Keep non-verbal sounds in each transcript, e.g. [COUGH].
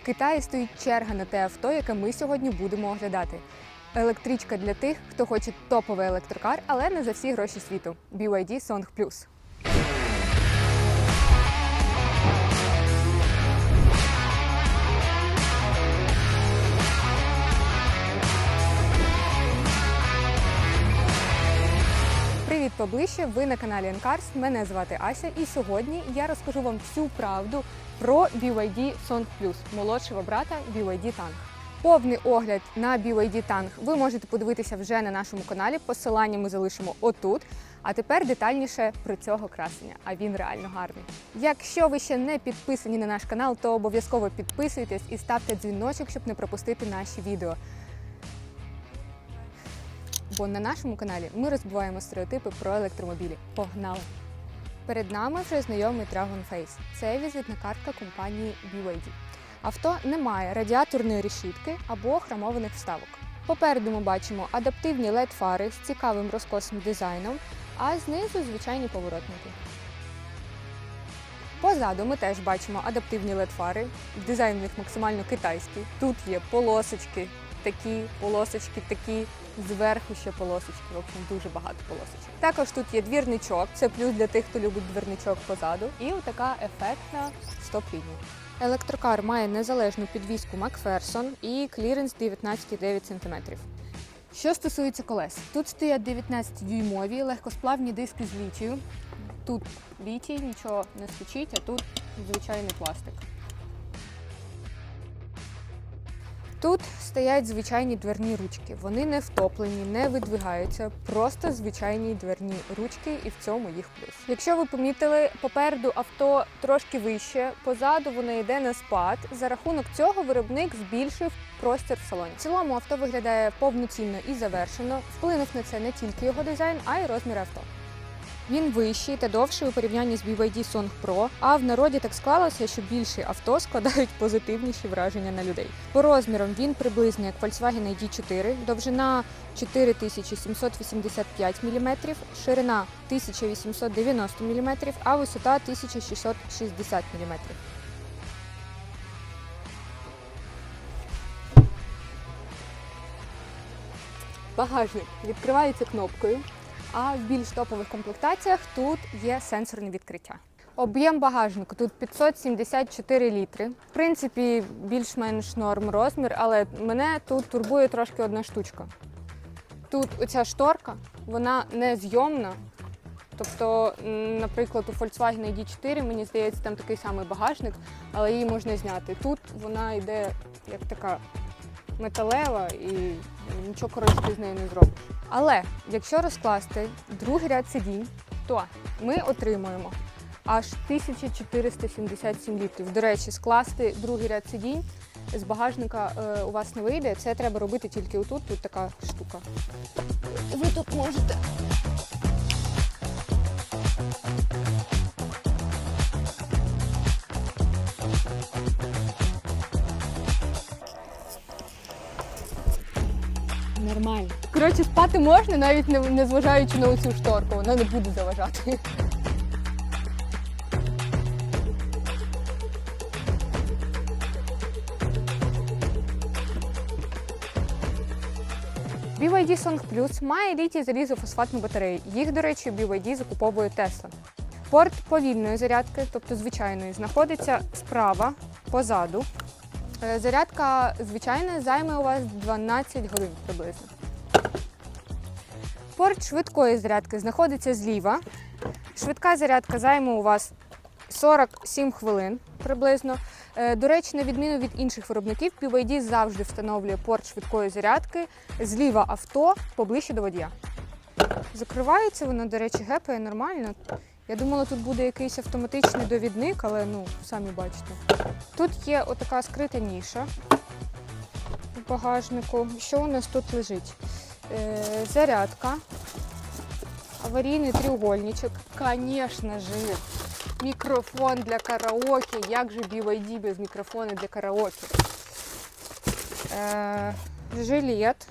В Китаї стоїть черга на те авто, яке ми сьогодні будемо оглядати. Електричка для тих, хто хоче топовий електрокар, але не за всі гроші світу. BYD Song Plus. Поближче! Ви на каналі Encars. Мене звати Ася, і сьогодні я розкажу вам всю правду про BYD Song Plus, молодшого брата BYD Tang. Повний огляд на BYD Tang ви можете подивитися вже на нашому каналі. Посилання ми залишимо отут. А тепер детальніше про цього красення. А він реально гарний. Якщо ви ще не підписані на наш канал, то обов'язково підписуйтесь і ставте дзвіночок, щоб не пропустити наші відео. Бо на нашому каналі ми розбиваємо стереотипи про електромобілі. Погнали! Перед нами вже знайомий Dragon Face. Це візитна картка компанії BYD. Авто не має радіаторної решітки або хромованих вставок. Попереду ми бачимо адаптивні LED-фари з цікавим розкосним дизайном, а знизу звичайні поворотники. Позаду ми теж бачимо адаптивні LED-фари. Дизайн в них максимально китайський. Тут є полосочки, такі, полосочки такі, зверху ще полосочки. В общем, дуже багато полосочок. Також тут є двірничок, це плюс для тих, хто любить двірничок позаду. І отака ефектна стоп-лінія. Електрокар має незалежну підвіску Макферсон і кліренс 19,9 см. Що стосується колес, тут стоять 19-дюймові легкосплавні диски з літію. Тут літій, нічого не стучить, а тут звичайний пластик. Тут стоять звичайні дверні ручки. Вони не втоплені, не видвигаються, просто звичайні дверні ручки, і в цьому їх плюс. Якщо ви помітили, попереду авто трошки вище, позаду воно йде на спад. За рахунок цього виробник збільшив простір в салоні. В цілому авто виглядає повноцінно і завершено. Вплинув на це не тільки його дизайн, а й розмір авто. Він вищий та довший у порівнянні з BYD Song Pro, а в народі так склалося, що більші авто складають позитивніші враження на людей. По розмірам він приблизно як Volkswagen ID4, довжина 4785 мм, ширина 1890 мм, а висота 1660 мм. Багажник відкривається кнопкою, а в більш топових комплектаціях тут є сенсорне відкриття. Об'єм багажнику тут 574 літри. В принципі, більш-менш норм розмір, але мене тут турбує трошки одна штучка. Тут оця шторка, вона не зйомна. Тобто, наприклад, у Volkswagen ID4, мені здається, там такий самий багажник, але її можна зняти. Тут вона йде як така металева і нічого коротше з нею не зробиш. Але якщо розкласти другий ряд сидінь, то ми отримуємо аж 1477 літрів. До речі, скласти другий ряд сидінь з багажника е, у вас не вийде. Це треба робити тільки отут. Тут така штука. Ви тут можете. Коротше, спати можна, навіть не, не зважаючи на оцю шторку, вона не буде заважати. BYD Song Plus має літій залізофосфатні батареї. Їх, до речі, BYD закуповує Tesla. Порт повільної зарядки, тобто звичайної, знаходиться справа позаду. Е, Зарядка звичайна займе у вас 12 годин приблизно. Порт швидкої зарядки знаходиться зліва. Швидка зарядка займе у вас 47 хвилин приблизно. Е, До речі, на відміну від інших виробників, BYD завжди встановлює порт швидкої зарядки зліва авто поближче до водія. Закривається воно, до речі, гепає нормально. Я думала, тут буде якийсь автоматичний довідник, але ну, самі бачите. Тут є отака скрита ніша в багажнику. Що у нас тут лежить? Е, зарядка, аварійний треугольничок. Звісно ж, мікрофон для караоке. Як же BYD без мікрофону для караоке? Е, жилет.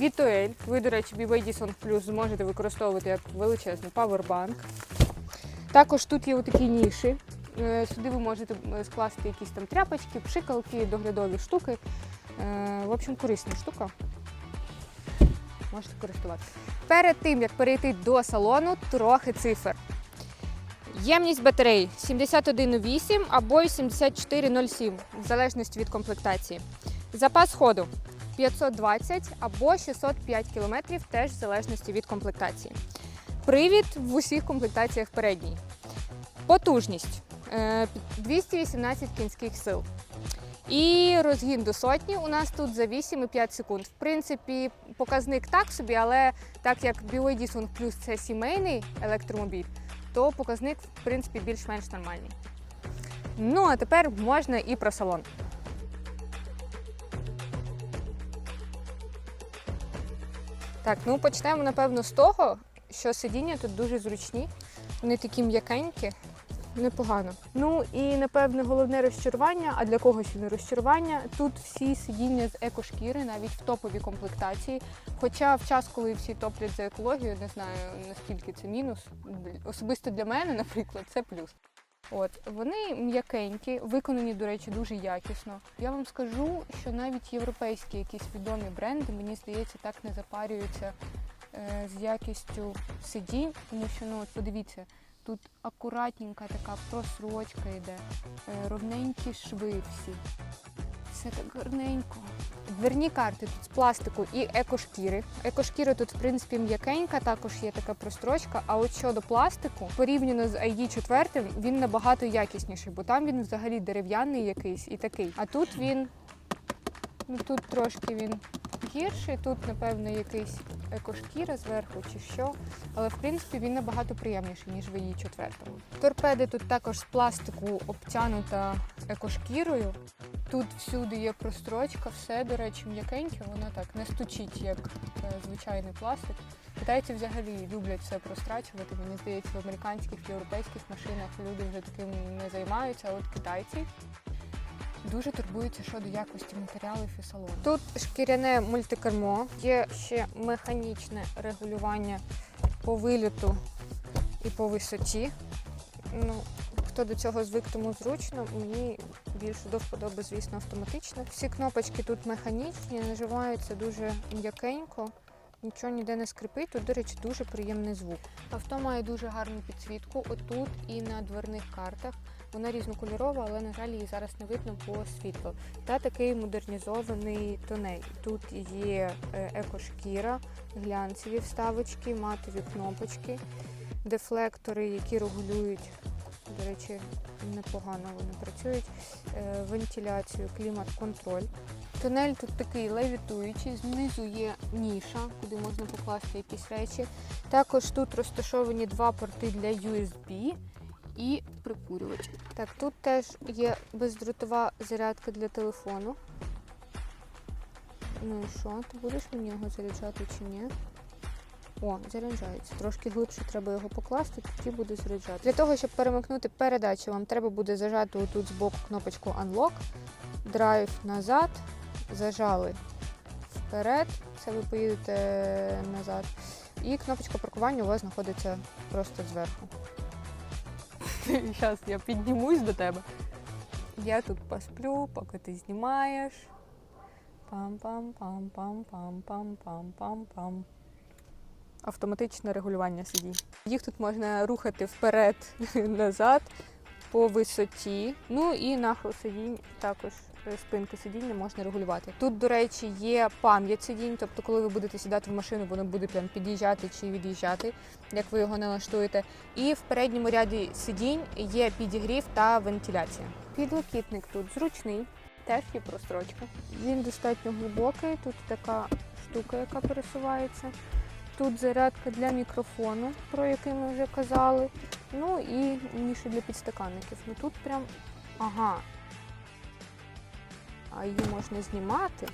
Вітуель. Ви, до речі, BYD Song Plus зможете використовувати як величезний павербанк. Також тут є отакі ніші Е, Сюди ви можете скласти якісь там тряпочки, пшикалки, доглядові штуки. Е, В общем, корисна штука. Можете користуватися. Перед тим, як перейти до салону, трохи цифр. Ємність батареї 71,8 або 74,07, в залежності від комплектації. Запас ходу 520 або 605 км, теж в залежності від комплектації. Привід в усіх комплектаціях передній. Потужність е, 218 кінських сил. І розгін до сотні у нас тут за 8,5 секунд. В принципі, показник так собі, але так як BYD Song Plus це сімейний електромобіль, то показник в принципі більш-менш нормальний. Ну а тепер можна і про салон. Так, ну почнемо напевно з того, що сидіння тут дуже зручні, вони такі м'якенькі, непогано. Ну і напевне головне розчарування. А для когось не розчарування. Тут всі сидіння з екошкіри, навіть в топовій комплектації. Хоча в час, коли всі топлять за екологію, не знаю наскільки це мінус. Особисто для мене, наприклад, це плюс. От вони м'якенькі, виконані, до речі, дуже якісно. Я вам скажу, що навіть європейські якісь відомі бренди, мені здається, так не запарюються е, з якістю сидінь, тому що ну от подивіться, тут акуратненька така просрочка йде, е, ровненькі шви всі. Все так гарненько. Дверні карти тут з пластику і екошкіри. Екошкіра тут, в принципі, м'якенька, також є така прострочка. А от щодо пластику, порівняно з ID 4, він набагато якісніший, бо там він взагалі дерев'яний якийсь і такий. А тут він, ну тут трошки він гірший, тут, напевно, якийсь екошкіра зверху чи що. Але в принципі він набагато приємніший, ніж в ID 4. Торпеди тут також з пластику обтянута екошкірою. Тут всюди є прострочка, все, до речі, м'якеньке, воно так не стучить, як е, звичайний пластик. Китайці взагалі люблять все прострачувати. Мені здається, в американських, європейських машинах люди вже таким не займаються, а от китайці дуже турбуються щодо якості матеріалів і салону. Тут шкіряне мультикермо, є ще механічне регулювання по виліту і по висоті. Ну, хто до цього звик, тому зручно. Мені більше до вподоби, звісно, автоматично. Всі кнопочки тут механічні, наживаються дуже м'якенько. Нічого ніде не скрипить. Тут, до речі, дуже приємний звук. Авто має дуже гарну підсвітку. Отут і на дверних картах. Вона різнокольорова, але, на жаль, її зараз не видно по світлу. Та такий модернізований тонель. Тут є е, екошкіра, глянцеві вставочки, матові кнопочки, дефлектори, які регулюють до речі, непогано вони працюють. Е, Вентиляцію, клімат-контроль. Тунель тут такий левітуючий, знизу є ніша, куди можна покласти якісь речі. Також тут розташовані два порти для USB і прикурювач. Так, тут теж є бездротова зарядка для телефону. Ну і що? Ти будеш мені його заряджати чи ні? О, заряджається. Трошки глибше треба його покласти, тоді буде заряджати. Для того, щоб перемикнути передачу, вам треба буде зажати отут збоку кнопочку Unlock, драйв назад, зажали вперед, це ви поїдете назад. І кнопочка паркування у вас знаходиться просто зверху. [LAUGHS] Зараз я піднімусь до тебе. Я тут посплю, поки ти знімаєш. Пам-пам-пам-пам-пам-пам-пам-пам. Автоматичне регулювання сидінь. Їх тут можна рухати вперед, [LAUGHS] назад, по висоті. Ну і нахил сидінь також е, спинку сидіння можна регулювати. Тут, до речі, є пам'ять сидінь, тобто, коли ви будете сідати в машину, воно буде прям під'їжджати чи від'їжджати, як ви його налаштуєте. І в передньому ряді сидінь є підігрів та вентиляція. Підлокітник тут зручний, теж є прострочка. Він достатньо глибокий, тут така штука, яка пересувається. Тут зарядка для мікрофону, про який ми вже казали. Ну і ніша для підстаканників. Ну тут прям ага. А її можна знімати.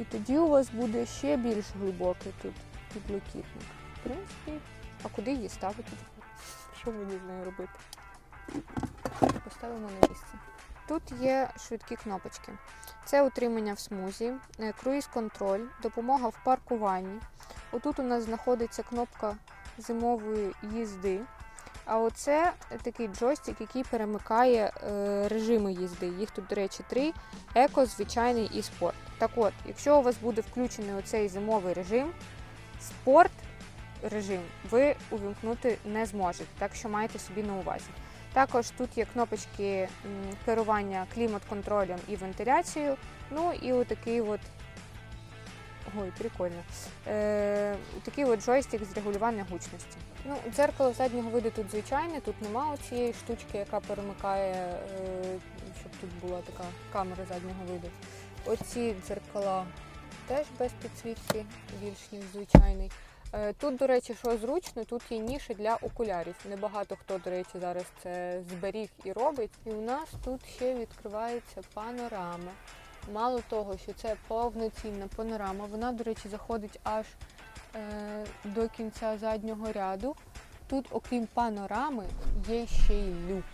І тоді у вас буде ще більш глибокий тут підлокітник. В принципі, а куди її ставити? Що мені з нею робити? Поставимо на місце. Тут є швидкі кнопочки. Це утримання в смузі, е, круїз-контроль, допомога в паркуванні. Отут у нас знаходиться кнопка зимової їзди. А оце такий джойстик, який перемикає е, режими їзди. Їх тут, до речі, три: еко, звичайний і спорт. Так от, якщо у вас буде включений оцей зимовий режим, спорт режим ви увімкнути не зможете, так що майте собі на увазі. Також тут є кнопочки керування клімат-контролем і вентиляцією. Ну і отакий от. Ой, прикольно. Е, такий от джойстик з регулювання гучності. Ну, дзеркало заднього виду тут звичайне, тут нема цієї штучки, яка перемикає, е, щоб тут була така камера заднього виду. Оці дзеркала теж без підсвітки, більш ніж звичайний. Е, Тут, до речі, що зручно, тут є ніші для окулярів. Небагато хто, до речі, зараз це зберіг і робить. І у нас тут ще відкривається панорама. Мало того, що це повноцінна панорама, вона, до речі, заходить аж е, до кінця заднього ряду. Тут, окрім панорами, є ще й люк.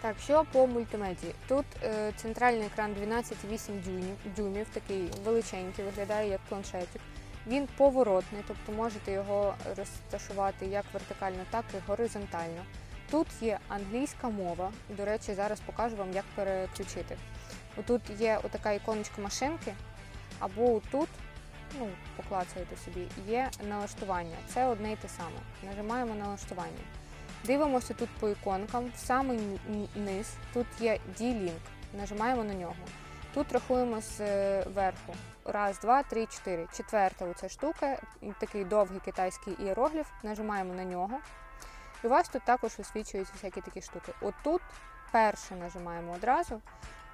Так, що по мультимедії? Тут е, центральний екран 12,8 дюймів, дюймів, такий величенький, виглядає як планшетик. Він поворотний, тобто можете його розташувати як вертикально, так і горизонтально. Тут є англійська мова. До речі, зараз покажу вам, як переключити. Отут є отака іконочка машинки, або тут, ну, поклацаєте собі, є налаштування. Це одне і те саме. Нажимаємо налаштування. Дивимося тут по іконкам, в самий низ тут є D-Link. Нажимаємо на нього. Тут рахуємо зверху. Раз, два, три, чотири. Четверта оця штука, такий довгий китайський іерогліф. Нажимаємо на нього. І у вас тут також висвічуються всякі такі штуки. Отут перше нажимаємо одразу.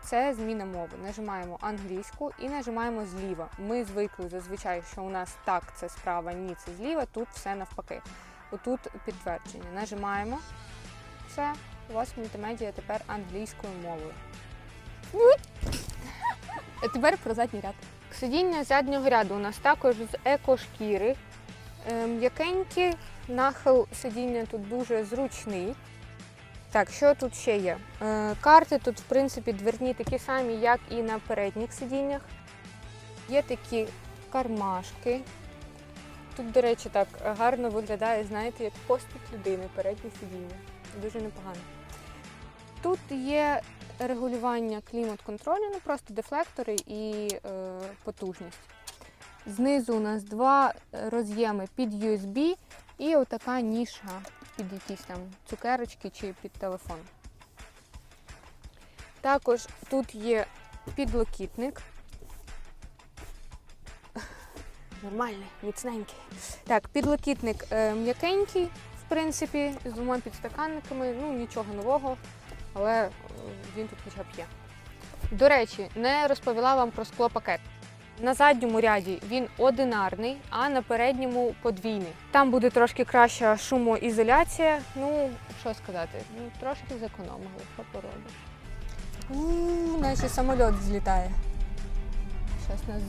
Це зміна мови. Нажимаємо англійську і нажимаємо зліва. Ми звикли зазвичай, що у нас так це справа, ні, це зліва, тут все навпаки. Отут підтвердження. Нажимаємо. Все, у вас мультимедіа тепер англійською мовою. [LAUGHS] Тепер про задній ряд. Сидіння заднього ряду у нас також з екошкіри. М'якенькі, нахил сидіння тут дуже зручний. Так, що тут ще є? Е, Карти тут, в принципі, дверні такі самі, як і на передніх сидіннях. Є такі кармашки. Тут, до речі, так гарно виглядає, знаєте, як постать людини, переднє сидіння. Дуже непогано. Тут є регулювання клімат-контролю, ну просто дефлектори і е, потужність. Знизу у нас два роз'єми під USB і отака ніша під якісь там цукерочки чи під телефон. Також тут є підлокітник. Нормальний, міцненький. Так, підлокітник е, м'якенький, в принципі, з двома підстаканниками. Ну, нічого нового, але е, він тут хоча б є. До речі, не розповіла вам про склопакет. На задньому ряді він одинарний, а на передньому подвійний. Там буде трошки краща шумоізоляція. Ну, що сказати, ну трошки зекономили, що поробиш. Ууу, наче самоліт злітає. Зараз нас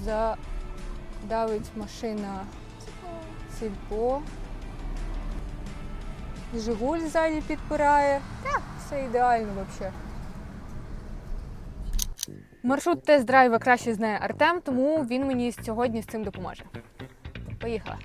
задавить машина сільпо. Жигуль ззаді підпирає. Так, все ідеально взагалі. Маршрут тест-драйва краще знає Артем, тому він мені сьогодні з цим допоможе. Поїхала.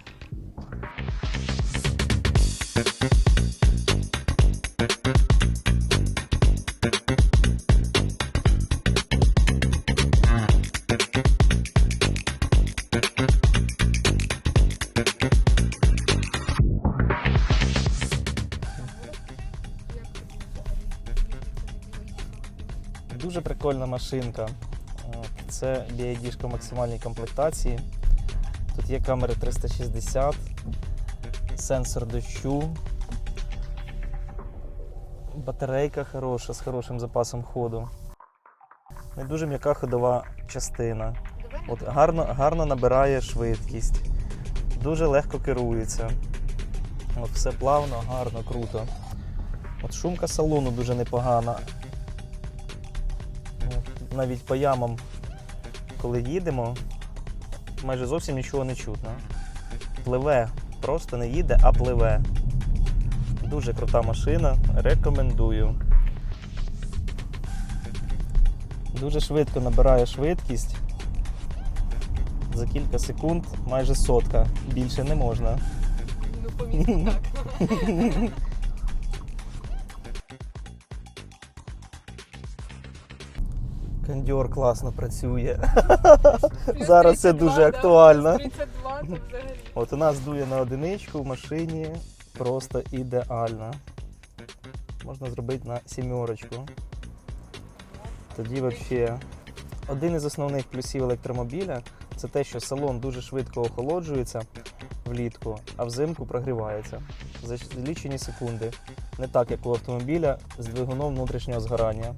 Прикольна машинка. Це BID в максимальній комплектації. Тут є камери 360, сенсор дощу, батарейка хороша з хорошим запасом ходу. І дуже м'яка ходова частина. От, гарно, гарно набирає швидкість, дуже легко керується. От, все плавно, гарно, круто. От шумка салону дуже непогана. Навіть по ямам, коли їдемо, майже зовсім нічого не чутно. Пливе, просто не їде, а пливе. Дуже крута машина, рекомендую. Дуже швидко набирає швидкість. за кілька секунд майже сотка. Більше не можна. Ну, помітно так. [LAUGHS] Кондьор класно працює. [LAUGHS] Зараз це дуже актуально. 32 тут взагалі. От у нас дує на одиничку в машині просто ідеально. Можна зробити на сімерочку. Тоді взагалі. Один із основних плюсів електромобіля це те, що салон дуже швидко охолоджується влітку, а взимку прогрівається за лічені секунди. Не так, як у автомобіля з двигуном внутрішнього згорання.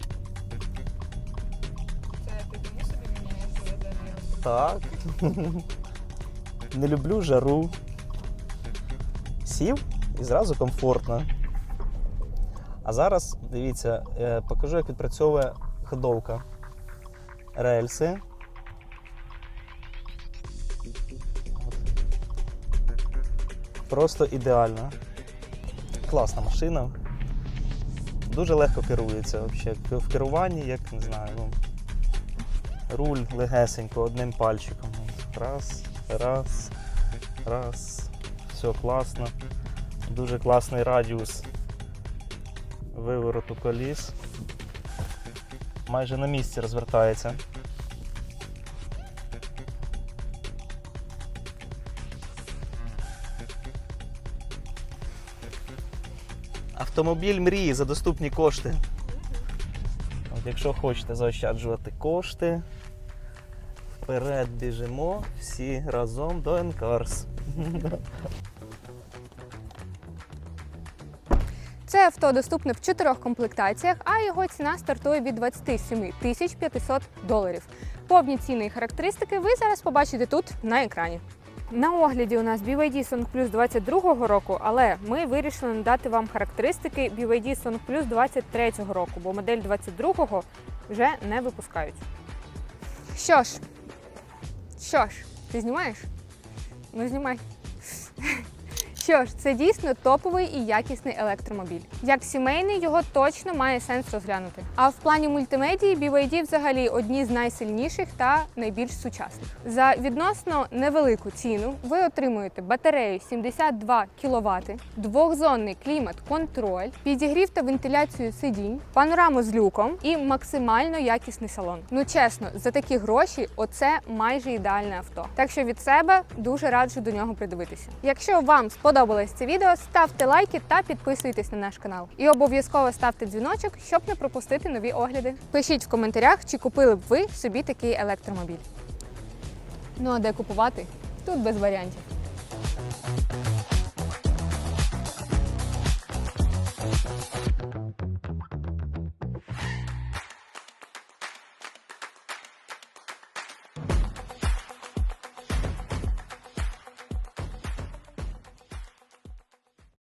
Так. Не люблю жару. Сів і зразу комфортно. А зараз, дивіться, е, покажу, як відпрацьовує ходовка. Рельси. Просто ідеально. Класна машина. Дуже легко керується взагалі. В керуванні, як не знаю, ну, руль легесенько, одним пальчиком. Раз, раз, раз. Все класно. Дуже класний радіус вивороту коліс. Майже на місці розвертається. Автомобіль мрії за доступні кошти. Якщо хочете заощаджувати кошти, вперед біжимо всі разом до Енкарс. [LAUGHS] Це авто доступне в чотирьох комплектаціях, а його ціна стартує від 27 тисяч 500 доларів. Повні ціни і характеристики ви зараз побачите тут на екрані. На огляді у нас BYD Song Plus 22 року, але ми вирішили надати вам характеристики BYD Song Plus 23 року, бо модель 22 вже не випускають. Що ж, що ж, ти знімаєш? Ну, знімай. Що ж, це дійсно топовий і якісний електромобіль. Як сімейний, його точно має сенс розглянути. А в плані мультимедії BYD взагалі одні з найсильніших та найбільш сучасних. За відносно невелику ціну ви отримуєте батарею 72 кВт, двохзонний клімат-контроль, підігрів та вентиляцію сидінь, панораму з люком і максимально якісний салон. Ну чесно, за такі гроші оце майже ідеальне авто. Так що від себе дуже раджу до нього придивитися. Якщо вам сподобалось це відео, ставте лайки та підписуйтесь на наш канал. І обов'язково ставте дзвіночок, щоб не пропустити нові огляди. Пишіть в коментарях, чи купили б ви собі такий електромобіль. Ну а де купувати? Тут без варіантів.